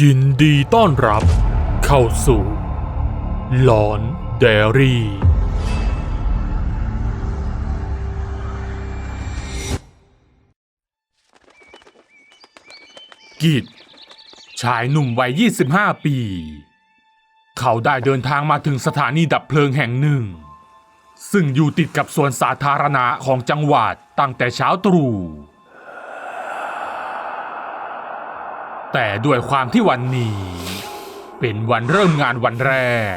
ยินดีต้อนรับเข้าสู่หลอนเดรี่ กิจชายหนุ่มวัย 25 ปี เขาได้เดินทางมาถึงสถานีดับเพลิงแห่งหนึ่ง ซึ่งอยู่ติดกับสวนสาธารณะของจังหวัดตั้งแต่เช้าตรู่ แต่ด้วยความที่วันนี้ เป็นวันเริ่มงานวันแรก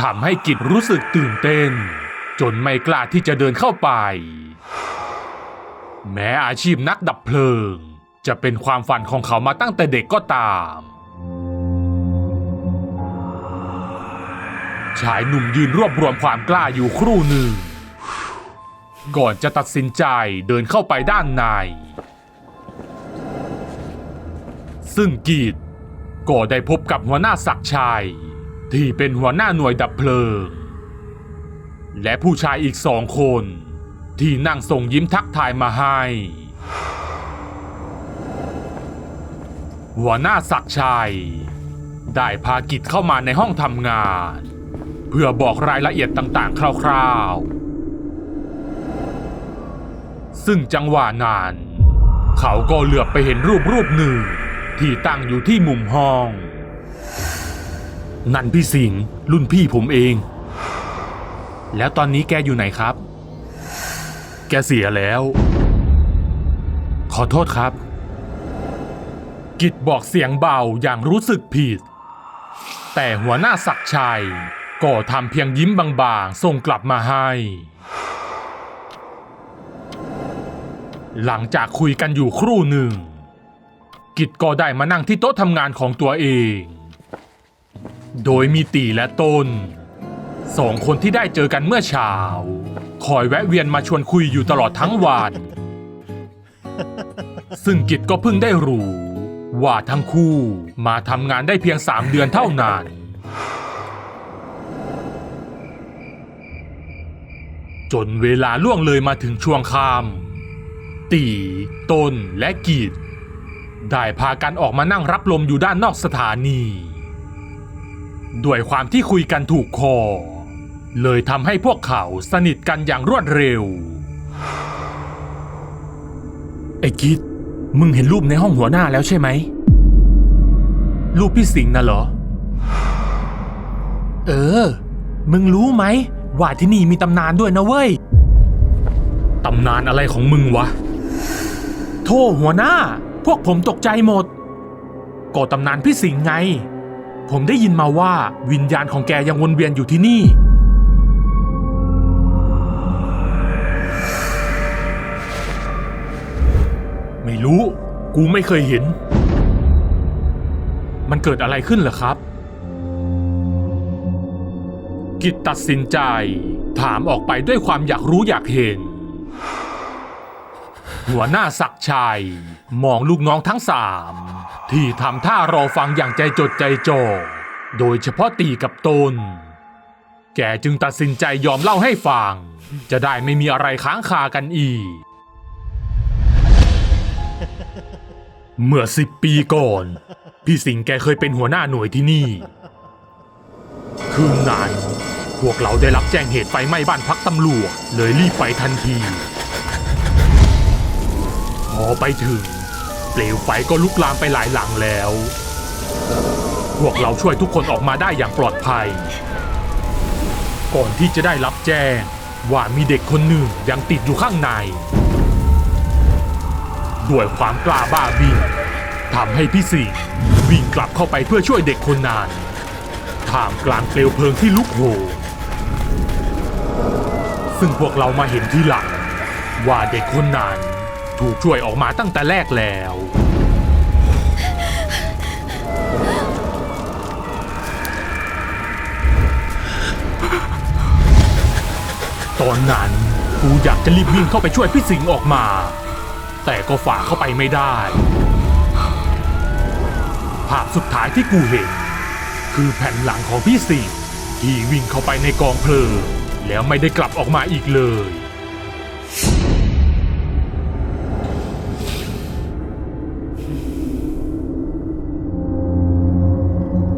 ทำให้กิจรู้สึกตื่นเต้น จนไม่กล้าที่จะเดินเข้าไป แม้อาชีพนักดับเพลิง จะเป็นความฝันของเขามาตั้งแต่เด็กก็ตาม ชายหนุ่มยืนรวบรวมความกล้าอยู่ครู่หนึ่ง ก่อนจะตัดสินใจเดินเข้าไปด้านใน ซึ่งกีดก็ได้พบกับหัวหน้าศักชัย ที่เป็นหัวหน้าหน่วยดับเพลิง และผู้ชายอีกสองคน ที่นั่งส่งยิ้มทักทายมาให้ หัวหน้าศักชัย ได้พากิจเข้ามาในห้องทำงาน เพื่อบอกรายละเอียดต่างๆ คร่าวๆ ซึ่งจังหวะนั้น เขาก็เหลือบไปเห็นรูปรูปหนึ่ง ที่ตั้งอยู่ที่มุมห้อง นั่นพี่สิงห์รุ่นพี่ผมเอง แล้วตอนนี้แกอยู่ไหนครับ แกเสียแล้ว ขอโทษครับ กิจบอกเสียงเบาอย่างรู้สึกผิด แต่หัวหน้าศักชัย ก็ทำเพียงยิ้มบางๆส่งกลับมาให้ หลังจากคุยกันอยู่ครู่หนึ่ง กิจก็ได้มานั่งที่โต๊ะทำงานของตัวเอง โดยมีตีและต้นสองคนที่ได้เจอกันเมื่อเช้า คอยแวะเวียนมาชวนคุยอยู่ตลอดทั้งวัน ซึ่งกิจก็เพิ่งได้รู้ ว่าทั้งคู่มาทำงานได้เพียงสามเดือนเท่านั้นจนเวลาล่วงเลยมาถึงช่วงค่ำตีต้นและกีด ได้พากันออกมานั่งรับลมอยู่ด้านนอกสถานี ด้วยความที่คุยกันถูกคอ เลยทำให้พวกเขาสนิทกันอย่างรวดเร็ว ไอ้กิดมึงเห็นรูปในห้องหัวหน้าแล้วใช่ไหม รูปพี่สิงห์น่ะเหรอ เออ มึงรู้ไหม ว่าที่นี่มีตำนานด้วยนะเว้ย ตำนานอะไรของมึงวะ โทษหัวหน้า พวกผมตกใจหมด ก็ตำนานพี่สิงห์ไง ผมได้ยินมาว่าวิญญาณของแกยังวนเวียนอยู่ที่นี่ ไม่รู้ กูไม่เคยเห็น มันเกิดอะไรขึ้นเหรอครับ กิจตัดสินใจ ถามออกไปด้วยความอยากรู้อยากเห็น หัวหน้าศักชัย มองลูกน้องทั้งสามที่ทำท่ารอฟังอย่างใจจดใจจ่อโดยเฉพาะตีกับตน แกจึงตัดสินใจยอมเล่าให้ฟัง จะได้ไม่มีอะไรค้างคากันอีก เมื่อสิบปีก่อน พี่สิงห์แกเคยเป็นหัวหน้าหน่วยที่นี่ คืนนั้นพวกเราได้รับแจ้งเหตุไฟไหม้บ้านพักตำรวจเลยรีบไปทันที อไปถึง เปลวไฟก็ลุกลามไปหลายหลังแล้ว พวกเราช่วยทุกคนออกมาได้อย่างปลอดภัย ก่อนที่จะได้รับแจ้งว่ามีเด็กคนหนึ่งยังติดอยู่ข้างใน ด้วยความกล้าบ้าบิ่งทำให้พี่สิงวิ่งกลับเข้าไปเพื่อช่วยเด็กคนนั้นท่ามกลางเปลวเพลิงที่ลุกโหมซึ่งพวกเรามาเห็นทีหลังว่าเด็กคนนั้น ถูกช่วยออกมาตั้งแต่แรกแล้ว ตอนนั้นกูอยากจะรีบวิ่งเข้าไปช่วยพี่สิงห์ออกมา แต่ก็ฝ่าเข้าไปไม่ได้ ภาพสุดท้ายที่กูเห็น คือแผ่นหลังของพี่สิงห์ที่วิ่งเข้าไปในกองเพลิงแล้วไม่ได้กลับออกมาอีกเลย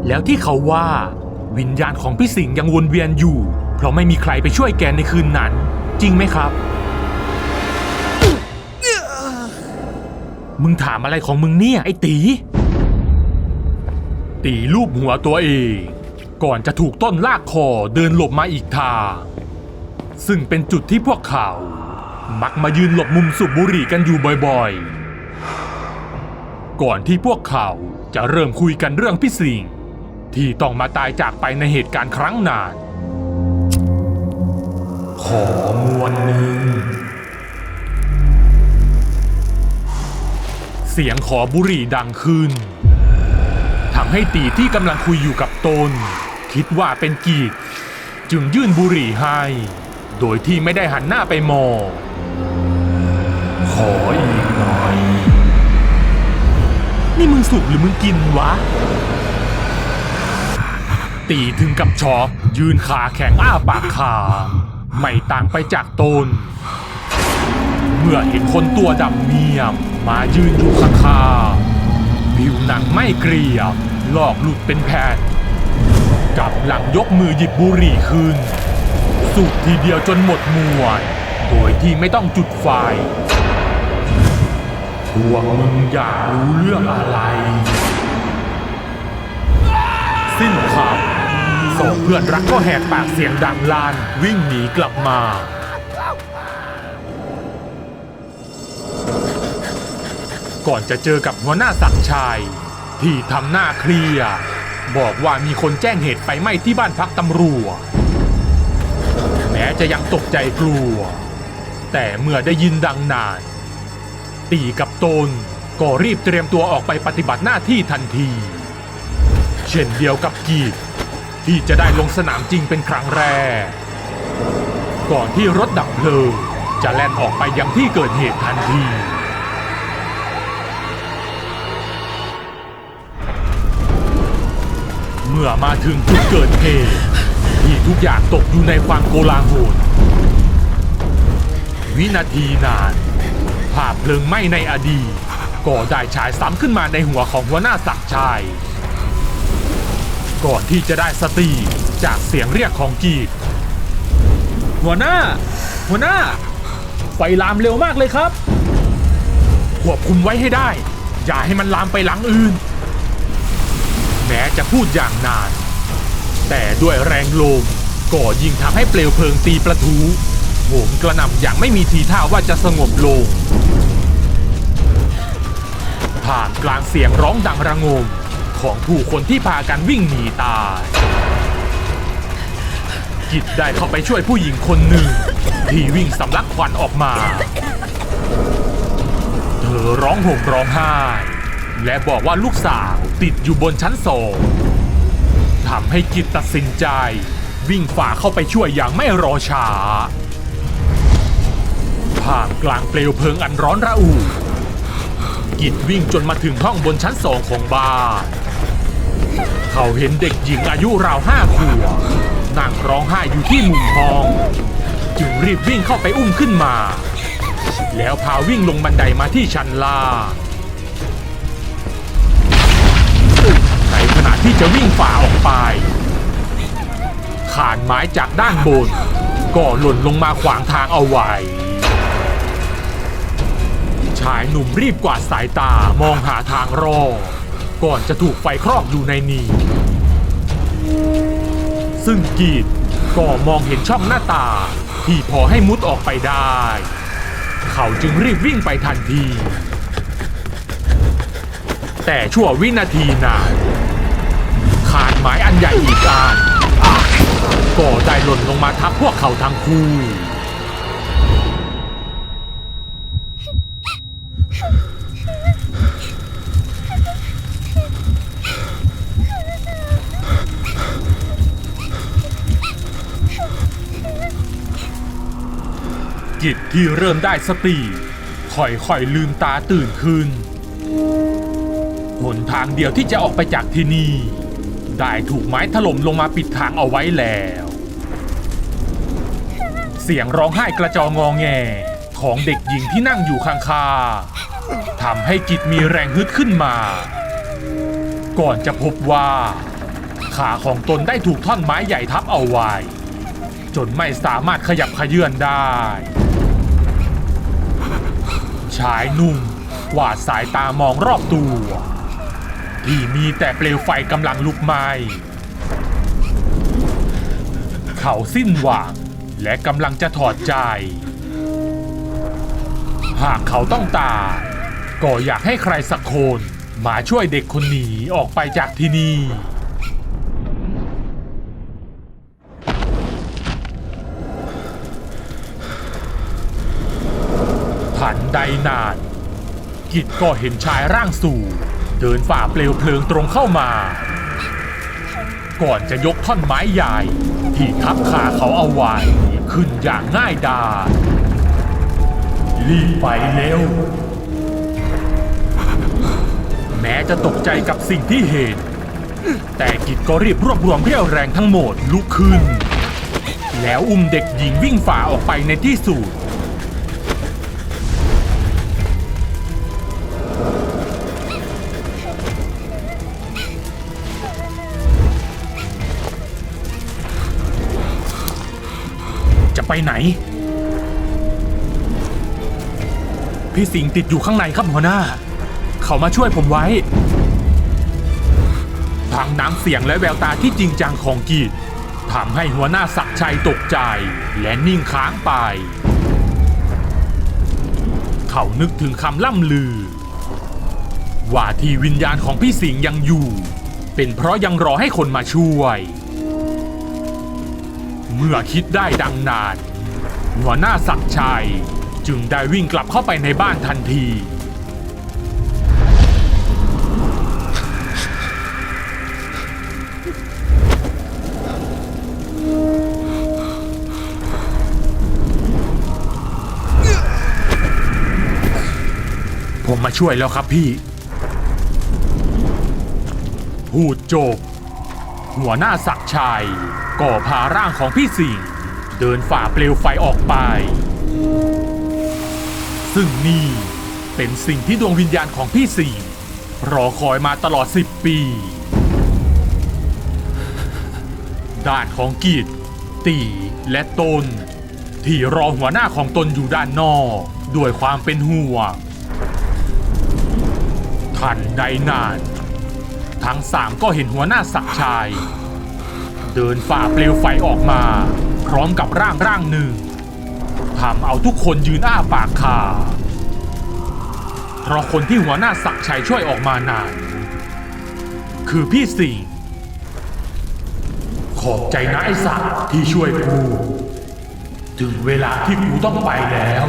แล้วที่เขาว่า วิญญาณของพี่สิงห์ยังวนเวียนอยู่ เพราะไม่มีใครไปช่วยแกในคืนนั้น จริงไหมครับ มึงถามอะไรของมึงเนี่ย ไอ้ตี ตีลูบหัวตัวเอง ก่อนจะถูกต้นลากคอเดินหลบมาอีกทางซึ่งเป็นจุดที่พวกเขา มักมายืนหลบมุมสูบบุหรี่กันอยู่บ่อยๆ ก่อนที่พวกเขาจะเริ่มคุยกันเรื่องพี่สิงห์ ที่ต้องมาตายจากไปในเหตุการณ์ครั้งนาน ขอมวลหนึ่ง เสียงขอบุหรี่ดังขึ้นทำให้ตีที่กำลังคุยอยู่กับตน คิดว่าเป็นกีด จึงยื่นบุหรี่ให้ โดยที่ไม่ได้หันหน้าไปมองขออีกหน่อย นี่มึงสุกหรือมึงกินวะ ตีถึงกับช็อกยืนขาแข็งอ้าปากค้างไม่ต่างไปจากตน เมื่อเห็นคนตัวดำเมียมมายืนอยู่ข้างๆผิวหนังไม่เกรียบลอกหลุดเป็นแผ่นกับหลังยกมือหยิบบุหรี่ขึ้น สูบทีเดียวจนหมดมวนโดยที่ไม่ต้องจุดไฟพวกมึงอยากรู้เรื่องอะไร สิ้นคำ สองเพื่อนรักก็แหกปากเสียงดังลาน วิ่งหนีกลับมา ก่อนจะเจอกับหัวหน้าสักชัยที่ทำหน้าเคลียบอกว่ามีคนแจ้งเหตุไฟไหม้ที่บ้านพักตำรวจแม้จะยังตกใจกลัว แต่เมื่อได้ยินดังนานตีกับตนก็รีบเตรียมตัวออกไปปฏิบัติหน้าที่ทันที เช่นเดียวกับกีด ที่จะได้ลงสนามจริงเป็นครั้งแรก ก่อนที่รถดับเพลิงจะแล่นออกไปยังที่เกิดเหตุทันทีเมื่อมาถึงจุดเกิดเหตุที่ทุกอย่างตกอยู่ในความโกลาหลวินาทีนานภาพเพลิงไหม้ในอดีตก็ได้ฉายซ้ำขึ้นมาในหัวของหัวหน้าศักดิ์ชัย ก่อนที่จะได้สติจากเสียงเรียกของกีดหัวหน้า หัวหน้า ไฟลามเร็วมากเลยครับควบคุมไว้ให้ได้ อย่าให้มันลามไปหลังอื่น แม้จะพูดอย่างนาน แต่ด้วยแรงลมก็ยิ่งทำให้เปลวเพลิงตีประทุโหมกระหน่ำอย่างไม่มีทีท่าว่าจะสงบลงผ่านกลางเสียงร้องดังระงม ของผู้คนที่พากันวิ่งหนีตาย กิจได้เข้าไปช่วยผู้หญิงคนหนึ่ง ที่วิ่งสำลักควันออกมา เธอร้องห่มร้องไห้ และบอกว่าลูกสาวติดอยู่บนชั้นสองทำให้กิจตัดสินใจ วิ่งฝ่าเข้าไปช่วยอย่างไม่รอช้าผ่านกลางเปลวเพลิงอันร้อนระอุกิจวิ่งจนมาถึงห้องบนชั้นสองของบ้าน เขาเห็นเด็กหญิงอายุราวห้าขวบนั่งร้องไห้อยู่ที่มุมห้อง จึงรีบวิ่งเข้าไปอุ้มขึ้นมา แล้วพาวิ่งลงบันไดมาที่ชั้นล่างในขณะที่จะวิ่งฝ่าออกไปขานไม้จากด้านบน ก็หล่นลงมาขวางทางเอาไว้ ชายหนุ่มรีบกวาดสายตามองหาทางรอด ก่อนจะถูกไฟครอกอยู่ในนี้ ซึ่งกีดก็มองเห็นช่องหน้าตาที่พอให้มุดออกไปได้ เขาจึงรีบวิ่งไปทันที แต่ชั่ววินาทีนั้นขาดไม้อันใหญ่อีกอันก็ได้หล่นลงมาทับพวกเขาทั้งคู่ กิจที่เริ่มได้สติค่อยๆลืมตาตื่นขึ้นหนทางเดียวที่จะออกไปจากที่นี่ ได้ถูกไม้ถล่มลงมาปิดทางเอาไว้แล้ว เสียงร้องไห้กระจองงอแงของเด็กหญิงที่นั่งอยู่ข้างๆทำให้กิจมีแรงฮึดขึ้นมา ก่อนจะพบว่า ขาของตนได้ถูกท่อนไม้ใหญ่ทับเอาไว้ จนไม่สามารถขยับขยื่นได้ ชายหนุ่มกวาดสายตามองรอบตัว ที่มีแต่เปลวไฟกำลังลุกไหม้เขาสิ้นหวังและกำลังจะถอดใจ หากเขาต้องตายก็อยากให้ใครสักคนมาช่วยเด็กคนนี้ออกไปจากที่นี่ ทั นใดนาน กิจก็เห็นชายร่างสูงเดินฝ่าเปลวเพลิงตรงเข้ามา ก่อนจะยกท่อนไม้ใหญ่ ที่ทับขาเขาเอาไว้ขึ้นอย่างง่ายดายรีบไปเร็ว แม้จะตกใจกับสิ่งที่เห็น แต่กิจก็รีบรวบรวมเรี่ยวแรงทั้งหมดลุกขึ้น แล้วอุ้มเด็กหญิงวิ่งฝ่าออกไปในที่สุด ไปไหน พี่สิงห์ติดอยู่ข้างในครับหัวหน้า เขามาช่วยผมไว้ทางน้ำเสียงและแววตาที่จริงจังของกีดทำให้หัวหน้าศักชัยตกใจและนิ่งค้างไป เขานึกถึงคำล่ำลือ ว่าที่วิญญาณของพี่สิงห์ยังอยู่ เป็นเพราะยังรอให้คนมาช่วย เมื่อคิดได้ดังนั้นหัวหน้าศักชัยจึงได้วิ่งกลับเข้าไปในบ้านทันที ผมมาช่วยแล้วครับพี่ พูดจบ หัวหน้าศักชัยก็พาร่างของพี่สิงเดินฝ่าเปลวไฟออกไป ซึ่งนี่เป็นสิ่งที่ดวงวิญญาณของพี่สิงรอคอยมาตลอด 10 ปี ด้านของกีดตีและตน ที่รอหัวหน้าของตนอยู่ด้านนอกด้วยความเป็นห่วงทันใดนาน ทั้งสามก็เห็นหัวหน้าศักชัยเดินฝ่าเปลวไฟออกมา พร้อมกับร่างร่างหนึ่งทำเอาทุกคนยืนอ้าปากคาเพราะคนที่หัวหน้าศักชัยช่วยออกมานานคือพี่สิงขอบใจนะไอ้สักที่ช่วยกู ถึงเวลาที่กูต้องไปแล้ว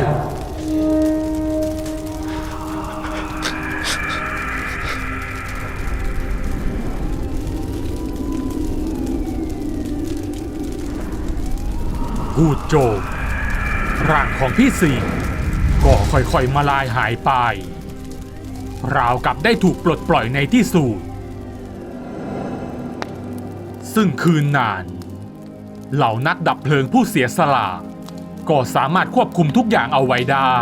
พูดจบร่างของพี่สิงก็ค่อยๆมาลายหายไป ราวกับได้ถูกปลดปล่อยในที่สุดซึ่งคืนนาน เหล่านักดับเพลิงผู้เสียสละก็สามารถควบคุมทุกอย่างเอาไว้ได้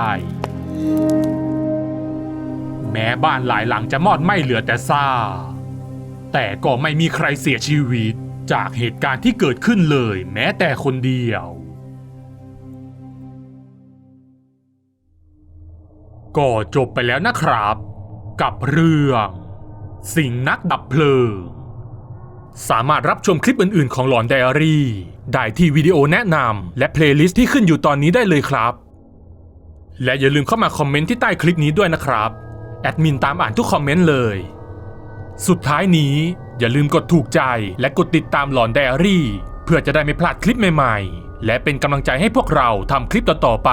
แม้บ้านหลายหลังจะมอดไหม้เหลือแต่ซาแต่ก็ไม่มีใครเสียชีวิตจากเหตุการณ์ที่เกิดขึ้นเลยแม้แต่คนเดียว ก็จบไปแล้วนะครับ กับเรื่องสิ่งนักดับเพลิง สามารถรับชมคลิปอื่นๆ ของหลอนไดอารี่ ได้ที่วิดีโอแนะนำและเพลย์ลิสต์ที่ขึ้นอยู่ตอนนี้ได้เลยครับ และอย่าลืมเข้ามาคอมเมนต์ที่ใต้คลิปนี้ด้วยนะครับ แอดมินตามอ่านทุกคอมเมนต์เลย สุดท้ายนี้อย่าลืมกดถูกใจและกดติดตามหลอนไดอารี่ เพื่อจะได้ไม่พลาดคลิปใหม่ๆ และเป็นกำลังใจให้พวกเราทำคลิปต่อๆไป